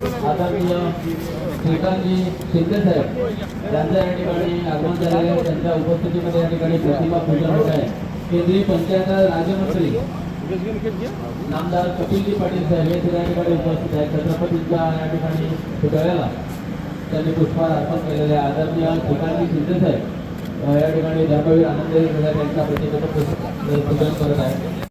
आदरणीय श्रीकांतजी शिंदे साहेब यांच्या या ठिकाणी आगमन झालेले आहे त्यांच्या उपस्थितीमध्ये या ठिकाणी प्रतिमा पूजन होत आहे. केंद्रीय पंचायत राज्यमंत्री नामदार कपिलजी पाटील साहेब हे सुद्धा या ठिकाणी उपस्थित आहेत. छत्रपतींच्या या ठिकाणी पुतळ्याला त्यांनी पुष्पहार अर्पण केलेले आहे. आदरणीय श्रीकांतजी शिंदे साहेब या ठिकाणी धर्मवीर आनंद त्यांच्या प्रतिमेचं पूजन करत आहे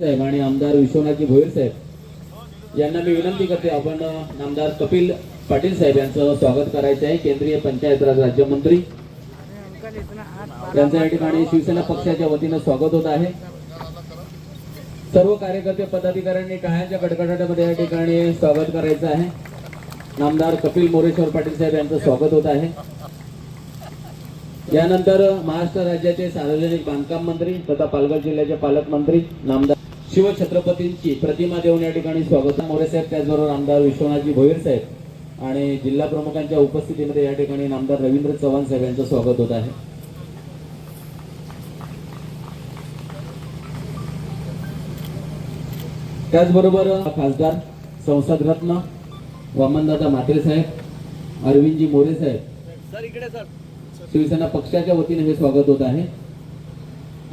साहेब आणि आमदार विश्वनाथजी भोईर साहेब. यांना मी विनंती करते आपण आमदार कपिल पाटील साहेब यांचं स्वागत करायचं आहे केंद्रीय पंचायत राज राज्यमंत्री. यांचं या ठिकाणी शिवसेना पक्षाच्या वतीनं स्वागत होत आहे. सर्व कार्यकर्ते पदाधिकाऱ्यांनी टाळ्यांच्या कडकडाटामध्ये या ठिकाणी स्वागत करायचं आहे. नामदार कपिल मोरेश्वर पाटील साहेब यांचं स्वागत होत आहे. यानंतर महाराष्ट्र राज्याचे सार्वजनिक बांधकाम मंत्री तथा पालघर जिल्ह्याचे पालकमंत्री नामदार शिवछत्रपतींची प्रतिमा देऊन या ठिकाणी स्वागत. मोरे साहेब त्याचबरोबर आमदार विश्वनाथजी भोईर साहेब आणि जिल्हा प्रमुखांच्या उपस्थितीमध्ये या ठिकाणी आमदार रवींद्र चव्हाण साहेब यांचं स्वागत होत आहे. त्याचबरोबर खासदार संसद रत्न वामनदादा म्हात्रे साहेब अरविंदजी मोरे साहेब शिवसेना पक्षाच्या वतीने हे स्वागत होत आहे.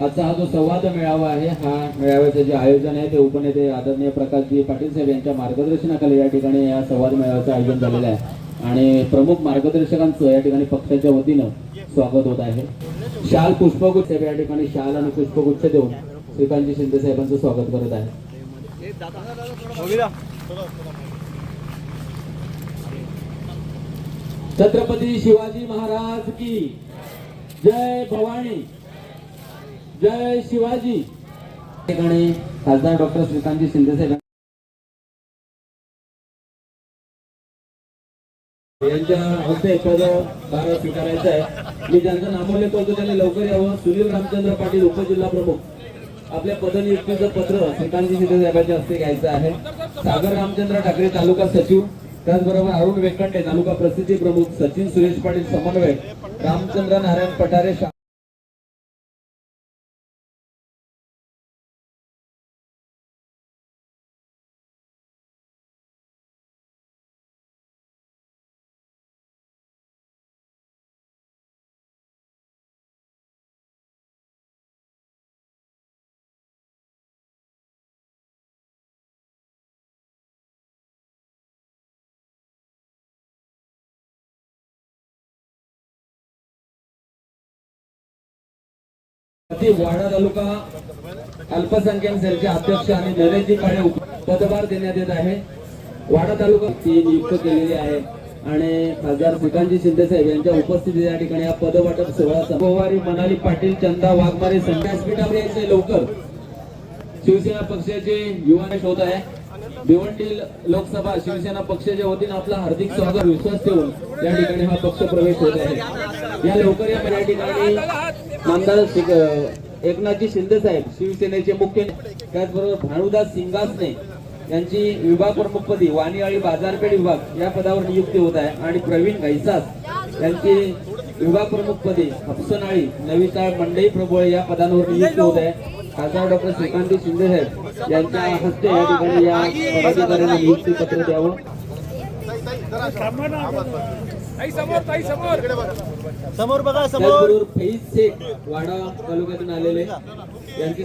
आजचा हा जो संवाद मेळावा आहे हा मेळाव्याचे जे आयोजन आहे ते उपनेते आदरणीय प्रकाशजी पाटील साहेब यांच्या मार्गदर्शनाखाली या ठिकाणी या संवाद मेळाव्याचं आयोजन झालेलं आहे. आणि प्रमुख मार्गदर्शकांचं या ठिकाणी पक्षाच्या वतीनं स्वागत होत आहे. शाल पुष्पगुच्छ साहेब या ठिकाणी शाल आणि पुष्पगुच्छ देऊन श्रीकांतजी शिंदे साहेबांचं स्वागत करत आहे. छत्रपती शिवाजी महाराज की जय भवानी. जय शिवाजी. ठिकाणी खासदार डॉक्टर श्रीकांतजी शिंदे साहेब यांच्या हस्ते पद भार स्वीकारायचं आहे. मी ज्यांचं नामोल्य करतो त्यांनी लवकर यावं. सुनील रामचंद्र पाटील उपजिल्हा प्रमुख. आपल्या पदनियुक्तीचं पत्र श्रीकांतजी शिंदे साहेबांच्या हस्ते घ्यायचं आहे. सागर रामचंद्र ठाकरे तालुका सचिव. त्याचबरोबर अरुण वेकंडे तालुका प्रसिद्धी प्रमुख. सचिन सुरेश पाटील समन्वयक. रामचंद्र नारायण पठारे वाडा तालुका अल्पसंख्याक सेलचे अध्यक्ष आणि नरेशजी पाडे पदभार देण्यात येत आहे. वाडा तालुका ती नियुक्त केलेली आहे. आणि खासदार श्रीकांतजी शिंदे साहेब यांच्या उपस्थितीत या ठिकाणी हा पदवाटप सोहळा संभवारी मनाली पाटील चंदा वाघमारे संध्यासपीठावर यायचे लवकर. शिवसेना पक्षाचे युवा होत आहे. भिवंडी लोकसभा शिवसेना पक्षाच्या वतीनं आपला हार्दिक स्वागत विश्वास ठेवून या ठिकाणी हा पक्ष प्रवेश होत आहे. या लवकर या या ठिकाणी नामदार एकनाथजी शिंदे साहेब शिवसेनेचे मुख्य त्याचबरोबर भानुदास सिंगासने यांची विभाग प्रमुखपदी वाणीवाळी बाजारपेठ विभाग या पदावर नियुक्ती होत आहे. आणि प्रवीण घैसास यांची विभाग प्रमुखपदी हपसनाळी नविता मंडई प्रबोळे या पदांवर नियुक्ती होत आहे. खासदार डॉक्टर श्रीकांत शिंदे साहेब यांच्या हस्ते या ठिकाणी या पदाधिकाऱ्यांना नियुक्ती पत्र द्यावं. समोर बघा समोर. वाडा तालुक्यातून आलेले यांची